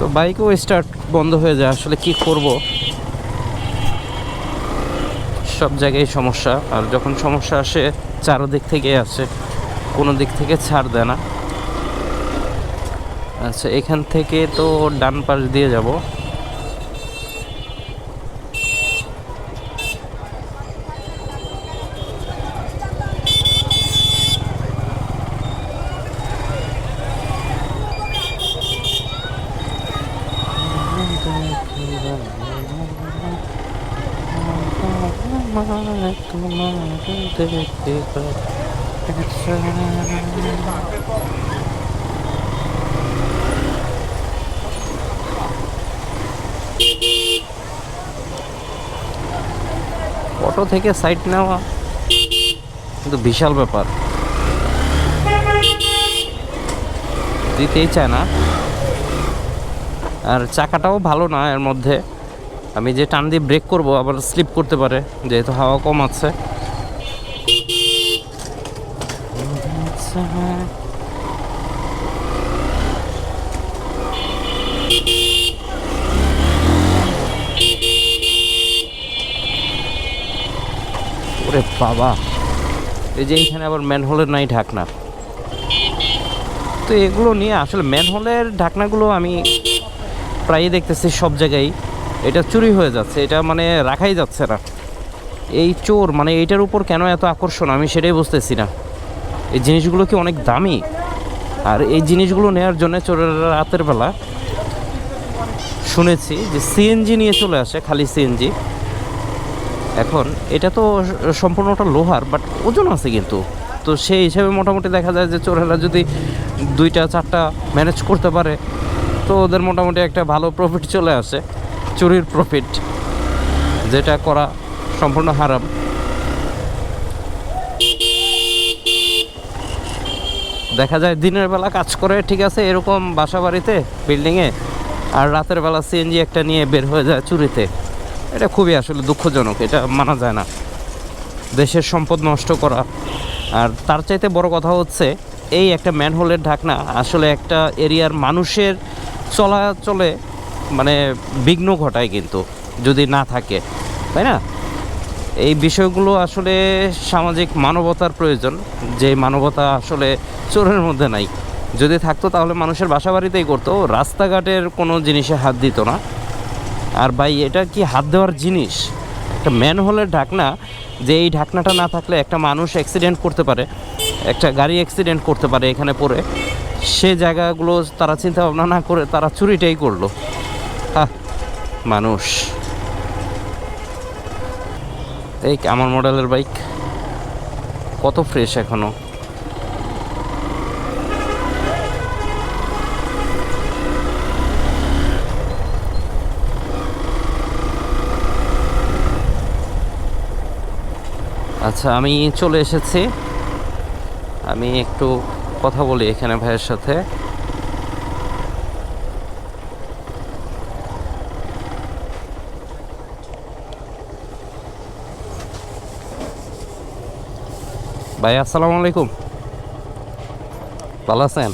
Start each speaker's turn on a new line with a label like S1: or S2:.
S1: তো বাইকও স্টার্ট বন্ধ হয়ে যায়, আসলে কি করব? সব জায়গায় সমস্যা, আর যখন সমস্যা আসে চারো দিক থেকে আসে। কোনো দিক থেকে ছাড় দেয় না। আচ্ছা এখান থেকে তো ডান পাশ দিয়ে যাব। অটো থেকে সাইড নেওয়া কিন্তু বিশাল ব্যাপার। দিতেই চায় না। আর চাকাটাও ভালো না এর মধ্যে। আমি যে টান দিয়ে ব্রেক করব আবার স্লিপ করতে পারে যেহেতু হাওয়া কম আছে। ওরে বাবা। এই যে এইখানে আবার ম্যানহোলের নাই ঢাকনা। তো এগুলো নিয়ে আসলে ম্যানহোলের ঢাকনাগুলো আমি প্রায়ই দেখতেছি সব জায়গায়। এটা চুরি হয়ে যাচ্ছে, এটা মানে রাখাই যাচ্ছে না। এই চোর মানে এইটার উপর কেন এত আকর্ষণ? আমি সেটাই বুঝতেছি না। এই জিনিসগুলো কি অনেক দামি? আর এই জিনিসগুলো নেওয়ার জন্য চোরের রাতের বেলা শুনেছি যে সিএনজি নিয়ে চলে আসে, খালি সিএনজি এখন এটা তো সম্পূর্ণটা লোহার বাট ওজন আছে কিন্তু। তো সেই হিসাবে মোটামুটি দেখা যায় যে চোরেরা যদি দুইটা, চারটা ম্যানেজ করতে পারে, তো ওদের মোটামুটি একটা ভালো প্রফিট চলে আসে। চুরির প্রফিট যেটা করা সম্পূর্ণ হারাম। দেখা যায় দিনের বেলা কাজ করে, ঠিক আছে, এরকম বাসা বাড়িতে বিল্ডিংয়ে আর রাতের বেলা সিএনজি একটা নিয়ে বের হয়ে যায় চুরিতে। এটা খুবই আসলে দুঃখজনক, এটা মানা যায় না। দেশের সম্পদ নষ্ট করা। আর তার চাইতে বড় কথা হচ্ছে, এই একটা ম্যানহোলের ঢাকনা আসলে একটা এরিয়ার মানুষের চলাচলে মানে বিঘ্ন ঘটায় কিন্তু, যদি না থাকে, তাই না? এই বিষয়গুলো আসলে সামাজিক মানবতার প্রয়োজন, যে মানবতা আসলে চোরের মধ্যে নাই। যদি থাকতো তাহলে মানুষের বাসা বাড়িতেই করতো, রাস্তাঘাটের কোনো জিনিসে হাত দিত না। আর ভাই, এটা কি হাত দেওয়ার জিনিস? একটা ম্যান ম্যানহোলের ঢাকনা, যে এই ঢাকনাটা না থাকলে একটা মানুষ অ্যাক্সিডেন্ট করতে পারে, একটা গাড়ি অ্যাক্সিডেন্ট করতে পারে এখানে পড়ে। সে জায়গাগুলো তারা চিন্তা ভাবনা না করে তারা চুরিটাই করল। মানুষ। এই আমার মডেলের বাইক। কত ফ্রেশ এখনও। আচ্ছা আমি চলে এসেছি। আমি একটু কথা বলি এখানে ভাইয়ের সাথে। ভাই আসসালামু আলাইকুম। ভালো আছেন?